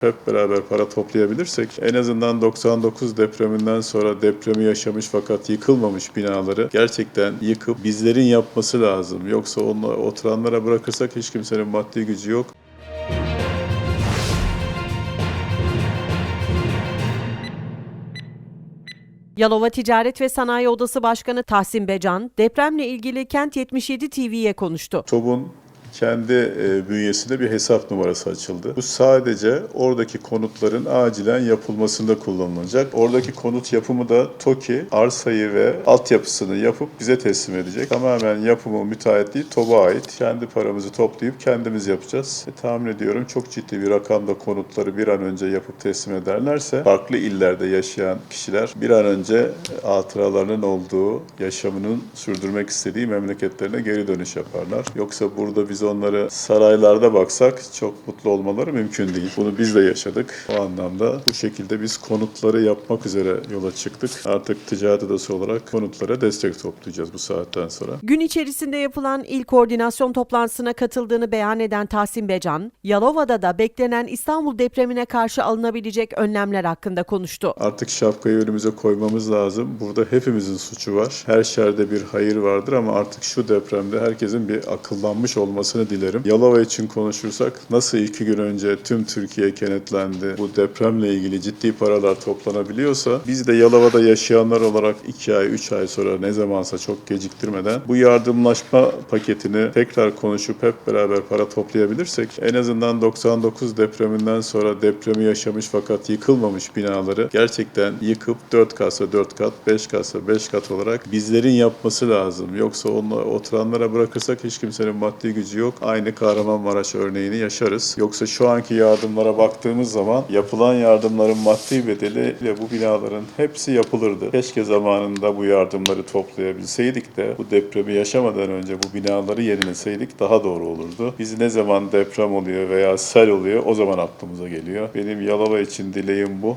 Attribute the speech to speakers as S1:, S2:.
S1: hep beraber para toplayabilirsek en azından 99 depreminden sonra depremi yaşamış fakat yıkılmamış binaları gerçekten yıkıp bizlerin yapması lazım. Yoksa onu oturanlara bırakırsak hiç kimsenin maddi gücü yok.
S2: Yalova Ticaret ve Sanayi Odası Başkanı Tahsin Becan, depremle ilgili Kent 77 TV'ye konuştu.
S1: TOB'un kendi e, bünyesinde bir hesap numarası açıldı. Bu sadece oradaki konutların acilen yapılmasında kullanılacak. Oradaki konut yapımı da TOKİ arsayı ve altyapısını yapıp bize teslim edecek. Tamamen yapımı müteahhitliği TOB'a ait. Kendi paramızı toplayıp kendimiz yapacağız. E, tahmin ediyorum çok ciddi bir rakamda konutları bir an önce yapıp teslim ederlerse farklı illerde yaşayan kişiler bir an önce hatıralarının olduğu, yaşamının sürdürmek istediği memleketlerine geri dönüş yaparlar. Yoksa burada biz onları saraylarda baksak çok mutlu olmaları mümkün değil. Bunu biz de yaşadık. O anlamda bu şekilde biz konutları yapmak üzere yola çıktık. Artık ticaret odası olarak konutlara destek toplayacağız bu saatten sonra.
S2: Gün içerisinde yapılan il koordinasyon toplantısına katıldığını beyan eden Tahsin Becan, Yalova'da da beklenen İstanbul depremine karşı alınabilecek önlemler hakkında konuştu.
S1: Artık şapkayı önümüze koymamız lazım. Burada hepimizin suçu var. Her şerde bir hayır vardır ama artık şu depremde herkesin bir akıllanmış olmasını dilerim. Yalova için konuşursak nasıl iki gün önce tüm Türkiye kenetlendi, bu depremle ilgili ciddi paralar toplanabiliyorsa biz de Yalova'da yaşayanlar olarak 2 ay 3 ay sonra ne zamansa çok geciktirmeden bu yardımlaşma paketini tekrar konuşup hep beraber para toplayabilirsek en azından 99 depreminden sonra depremi yaşamış fakat yıkılmamış binaları gerçekten yıkıp 4 katsa 4 kat, 5 katsa 5 kat olarak bizlerin yapması lazım. Yoksa onu oturanlara bırakırsak hiç kimsenin maddi gücü yok. Aynı Kahramanmaraş örneğini yaşarız. Yoksa şu anki yardımlara baktığımız zaman yapılan yardımların maddi bedeliyle bu binaların hepsi yapılırdı. Keşke zamanında bu yardımları toplayabilseydik de bu depremi yaşamadan önce bu binaları yenileseydik daha doğru olurdu. Biz ne zaman deprem oluyor veya sel oluyor o zaman aklımıza geliyor. Benim Yalova için dileğim bu.